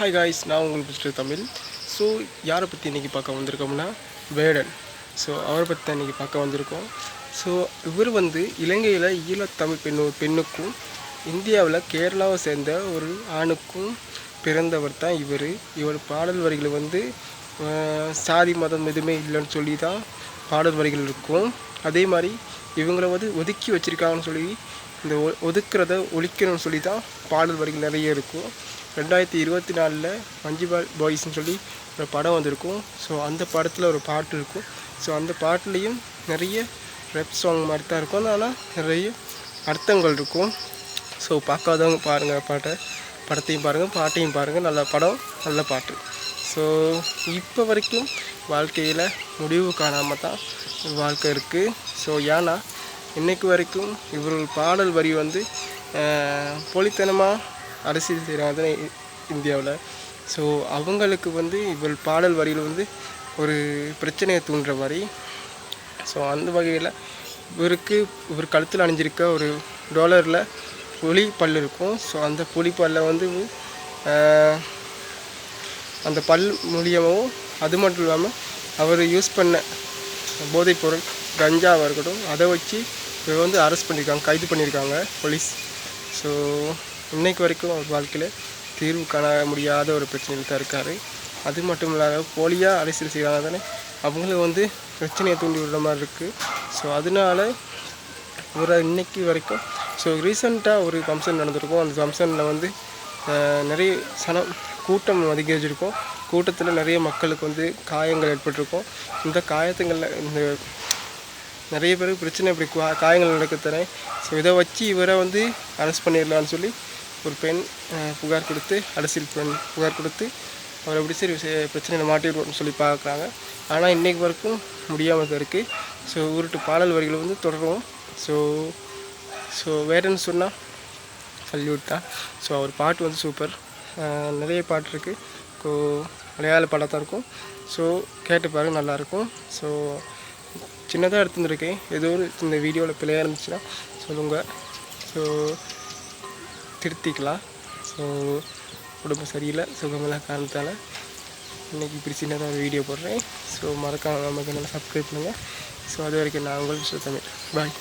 Hi guys நான் உங்கள் mister Tamil. So யாரை பற்றி இன்றைக்கி பார்க்க வந்திருக்கோம்னா வேடன். ஸோ அவரை பற்றி தான் இன்றைக்கி பார்க்க வந்திருக்கோம். ஸோ இவர் வந்து இலங்கையில் ஈழத்தமிழ் பெண்ணு பெண்ணுக்கும் இந்தியாவில் கேரளாவை சேர்ந்த ஒரு ஆணுக்கும் பிறந்தவர் தான் இவர். இவர் பாடல் வரிகள் வந்து சாதி மதம் எதுவுமே இல்லைன்னு சொல்லி தான் பாடல் வரிகள் இருக்கும். அதே மாதிரி இவங்கள வந்து ஒதுக்கி வச்சுருக்காங்கன்னு சொல்லி இந்த ஒ ஒதுக்கிறத ஒழிக்கணும்னு சொல்லி தான் பாடல் வரிகள் நிறைய இருக்கும். ரெண்டாயிரத்தி இருபத்தி நாலில் மஞ்சுபால் பாய்ஸ்னு சொல்லி ஒரு படம் வந்திருக்கும். ஸோ அந்த படத்தில் ஒரு பாட்டு இருக்கும். ஸோ அந்த பாட்டுலேயும் நிறைய ரெப் சாங் மாதிரி தான் இருக்கும். ஆனால் நிறைய அர்த்தங்கள் இருக்கும். ஸோ பார்க்காதவங்க பாருங்கள் பாட்டை. படத்தையும் பாருங்கள் பாட்டையும் பாருங்கள் நல்ல படம் நல்ல பாட்டு. ஸோ இப்போ வரைக்கும் வாழ்க்கையில் முடிவு காணாமல் தான் வாழ்க்கை இருக்குது ஸோ ஏன்னா இன்றைக்கு வரைக்கும் இவர்கள் பாடல் வரி வந்து போலித்தனமாக அரசியல் செய்கிறாங்க இந்தியாவில். ஸோ அவங்களுக்கு வந்து இவர் பாடல் வரியில் வந்து ஒரு பிரச்சனையை தூண்டுற மாதிரி. ஸோ அந்த வகையில் இவருக்கு இவர் கழுத்தில் அணிஞ்சிருக்க ஒரு டாலரில் புலி பல் இருக்கும். ஸோ அந்த புலி பல்லை வந்து அந்த பல் மூலியமாகவும் அது மட்டும் இல்லாமல் அவர் யூஸ் பண்ண போதைப்பொருள் கஞ்சாவாக இருக்கட்டும் அதை வச்சு இவர் வந்து அரெஸ்ட் பண்ணியிருக்காங்க கைது பண்ணியிருக்காங்க போலீஸ். ஸோ இன்றைக்கு வரைக்கும் அவர் வாழ்க்கையில் தீர்வு காண முடியாத ஒரு பிரச்சனையில் தான் இருக்கார். அது மட்டும் இல்லாத போலியாக அரசியல் செய்கிறாங்க தானே? அவங்களும் வந்து பிரச்சனையை தூண்டி விடுற மாதிரி இருக்குது ஸோ அதனால ஒரு இன்னைக்கு வரைக்கும் ஸோ ரீசெண்டாக ஒரு ஃபங்க்ஷன் நடந்திருக்கும். அந்த ஃபங்க்ஷனில் வந்து நிறைய சனம் கூட்டம் அதிகரிச்சிருக்கும். கூட்டத்தில் நிறைய மக்களுக்கு வந்து காயங்கள் ஏற்பட்டிருக்கும். இந்த காயத்துங்களில் இந்த நிறைய பேருக்கு பிரச்சனை இப்படி காயங்கள் நடக்கத்தானே? ஸோ இதை வச்சு இவரை வந்து அரெஸ்ட் பண்ணிடலான்னு சொல்லி ஒரு பெண் புகார் கொடுத்து அரசியல் பெண் புகார் கொடுத்து அவரை எப்படி சரி சே- பிரச்சனையில் மாட்டிடுவோம்னு சொல்லி பார்க்குறாங்க. ஆனால் இன்றைக்கு வரைக்கும் முடியாமல் தான் இருக்குது ஸோ உருட்டு பாடல் வரிகள் வந்து தொடரும் ஸோ ஸோ வேறன்னு சொன்னால் சல்யூட் தான் ஸோ அவர் பாட்டு வந்து சூப்பர். நிறைய பாட்டு இருக்குது ஸோ மலையாள பாடம் தான் இருக்கும். ஸோ கேட்டு பாருங்க நல்லாயிருக்கும் ஸோ சின்னதாக எடுத்துருந்துருக்கேன். ஏதோ ஒரு இந்த வீடியோவில் பிள்ளையாக இருந்துச்சுன்னா சொல்லுங்கள் ஸோ திருத்திக்கலாம். ஸோ உடம்பு சரியில்லை சுகமெல்லாம் காரணத்தால் இன்றைக்கி இப்படி சின்னதாக வீடியோ போடுறேன். ஸோ மறக்காம நமக்கு நல்லா சப்ஸ்கிரைப் பண்ணுங்கள் ஸோ அது வரைக்கும் நான் உங்களுக்கு தமிழ். பாய்